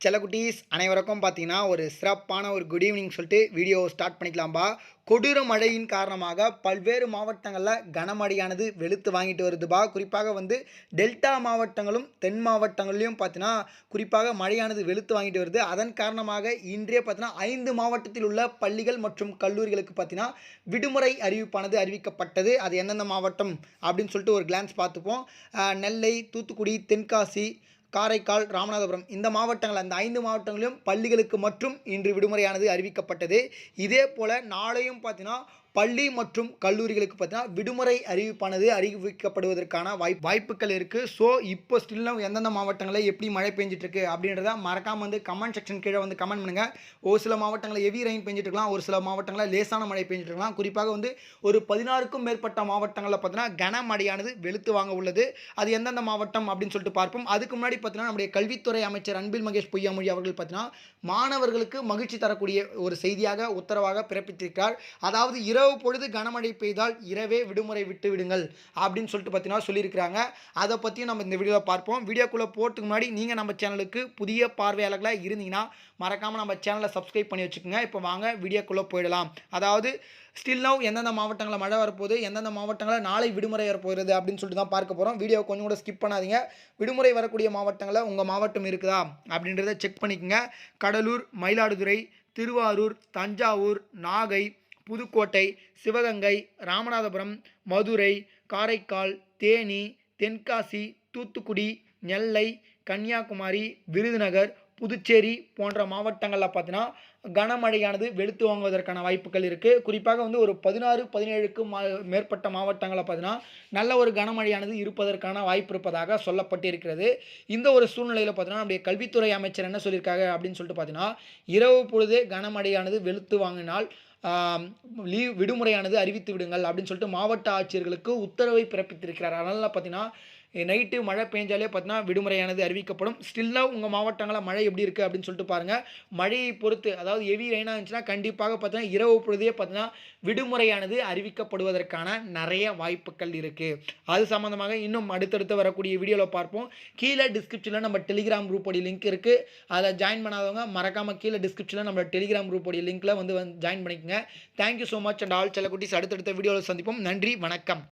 செலகுட்டீஸ் அனைவருக்கும் பார்த்தீங்கன்னா ஒரு சிறப்பான ஒரு குட் ஈவினிங் சொல்லிட்டு வீடியோ ஸ்டார்ட் பண்ணிக்கலாம்பா. கொடூர மழையின் காரணமாக பல்வேறு மாவட்டங்களில் கனமழையானது வெளுத்து வாங்கிட்டு வருதுபா. குறிப்பாக வந்து டெல்டா மாவட்டங்களும் தென் மாவட்டங்களிலும் பார்த்தீங்கன்னா குறிப்பாக மழையானது வெளுத்து வாங்கிட்டு வருது. அதன் காரணமாக இன்றைய பார்த்தீங்கன்னா ஐந்து மாவட்டத்தில் உள்ள பள்ளிகள் மற்றும் கல்லூரிகளுக்கு பார்த்தீங்கன்னா விடுமுறை அறிவிப்பானது அறிவிக்கப்பட்டது. அது எந்தெந்த மாவட்டம் அப்படின்னு சொல்லிட்டு ஒரு கிளான்ஸ் பார்த்துப்போம். நெல்லை தூத்துக்குடி தென்காசி காரைக்கால் ராமநாதபுரம் இந்த மாவட்டங்கள் அந்த ஐந்து மாவட்டங்களிலும் பள்ளிகளுக்கு மற்றும் இன்று விடுமுறையானது அறிவிக்கப்பட்டது. இதே போல் நாளையும் பார்த்தீங்கன்னா பள்ளி மற்றும் கல்லூரிகளுக்கு பார்த்தீங்கன்னா விடுமுறை அறிவிப்பானது அறிவிக்கப்படுவதற்கான வாய்ப்பு வாய்ப்புகள் இருக்குது ஸோ இப்போ ஸ்டில்லும் எந்தெந்த மாவட்டங்களில் எப்படி மழை பெஞ்சிட்ருக்கு அப்படின்றத மறக்காமல் வந்து கமெண்ட் செக்ஷன் கீழே வந்து கமெண்ட் பண்ணுங்கள் ஒரு சில மாவட்டங்களில் ஹெவி ரெயின் பெஞ்சிட்டு இருக்கலாம் ஒரு சில மாவட்டங்களில் லேசான மழை பெஞ்சிட்ருக்கலாம். குறிப்பாக வந்து ஒரு பதினாறுக்கும் மேற்பட்ட மாவட்டங்களில் பார்த்தீங்கன்னா கனமழையானது வெளுத்து வாங்க உள்ளது. அது எந்தெந்த மாவட்டம் அப்படின்னு சொல்லிட்டு பார்ப்போம். அதுக்கு முன்னாடி பார்த்தீங்கன்னா நம்முடைய கல்வித்துறை அமைச்சர் அன்பில் மகேஷ் பொய்யாமொழி அவர்கள் பார்த்தீங்கன்னா மாணவர்களுக்கு மகிழ்ச்சி தரக்கூடிய ஒரு செய்தியாக உத்தரவாக பிறப்பித்திருக்கிறார். அதாவது இரவு பொழுது கனமழை பெய்தால் இரவே விடுமுறை விட்டு விடுங்கள் அப்படின்னு சொல்லிட்டு பார்த்தீங்கன்னா சொல்லியிருக்கிறாங்க. அதை பற்றியும் நம்ம இந்த வீடியோவில் பார்ப்போம். வீடியோக்குள்ளே போகிறதுக்கு முன்னாடி நீங்கள் நம்ம சேனலுக்கு புதிய பார்வையாளர்களாக இருந்தீங்கன்னா மறக்காமல் நம்ம சேனலை சப்ஸ்கிரைப் பண்ணி வச்சுக்கோங்க. இப்போ வாங்க வீடியோக்குள்ளே போயிடலாம். அதாவது ஸ்டில் நவ் எந்தெந்த மாவட்டங்களில் மழை வரப்போகுது எந்தெந்த மாவட்டங்களில் நாளை விடுமுறை வரப்போகிறது அப்படின்னு சொல்லிட்டு தான் பார்க்க போகிறோம் வீடியோ கொஞ்சம் கூட ஸ்கிப் பண்ணாதீங்க. விடுமுறை வரக்கூடிய மாவட்டங்களில் உங்கள் மாவட்டம் இருக்குதா அப்படின்றத செக் பண்ணிக்கோங்க. கடலூர் மயிலாடுதுறை திருவாரூர் தஞ்சாவூர் நாகை புதுக்கோட்டை சிவகங்கை ராமநாதபுரம் மதுரை காரைக்கால் தேனி தென்காசி தூத்துக்குடி நெல்லை கன்னியாகுமரி விருதுநகர் புதுச்சேரி போன்ற மாவட்டங்களில் பார்த்தீங்கன்னா கனமழையானது வெளுத்து வாங்குவதற்கான வாய்ப்புகள் இருக்குது குறிப்பாக வந்து ஒரு பதினாறு பதினேழுக்கு மா மேற்பட்ட மாவட்டங்களில் பார்த்தீங்கன்னா நல்ல ஒரு கனமழையானது இருப்பதற்கான வாய்ப்பு இருப்பதாக சொல்லப்பட்டிருக்கிறது. இந்த ஒரு சூழ்நிலையில் பார்த்தீங்கன்னா நம்முடைய கல்வித்துறை அமைச்சர் என்ன சொல்லியிருக்காங்க அப்படின்னு சொல்லிட்டு பார்த்தீங்கன்னா இரவு பொழுதே கனமழையானது வெளுத்து வாங்கினால் லீவ் விடுமுறையானது அறிவித்து விடுங்கள் அப்படின்னு சொல்லிட்டு மாவட்ட ஆட்சியர்களுக்கு உத்தரவை பிறப்பித்திருக்கிறார். அதனால் பார்த்தீங்கன்னா நைட்டு மழை பெஞ்சாலே பார்த்தீங்கன்னா விடுமுறையானது அறிவிக்கப்படும். ஸ்டில்லாக உங்கள் மாவட்டங்களில் மழை எப்படி இருக்குது அப்படின்னு சொல்லிட்டு பாருங்கள் மழையை பொறுத்து அதாவது ஹெவி ரெயினாக இருந்துச்சுன்னா கண்டிப்பாக பார்த்தீங்கன்னா இரவு பொழுதே பார்த்தீங்கன்னா விடுமுறையானது அறிவிக்கப்படுவதற்கான நிறைய வாய்ப்புகள் இருக்குது அது சம்மந்தமாக இன்னும் அடுத்தடுத்து வரக்கூடிய வீடியோவில் பார்ப்போம். கீழே டிஸ்கிரிப்ஷனில் நம்ம டெலிகிராம் குரூப்போடைய லிங்க் இருக்குது அதை ஜாயின் பண்ணாதவங்க மறக்காமல் கீழே டிஸ்கிரிப்ஷனில் நம்ம டெலிகிராம் குரூப்போடைய லிங்க்கில் வந்து வந்து ஜாயின் பண்ணிக்கோங்க. Thank you so much and all செல்லக்குட்டிஸ். அடுத்தடுத்த வீடியோவில் சந்திப்போம். நன்றி வணக்கம்.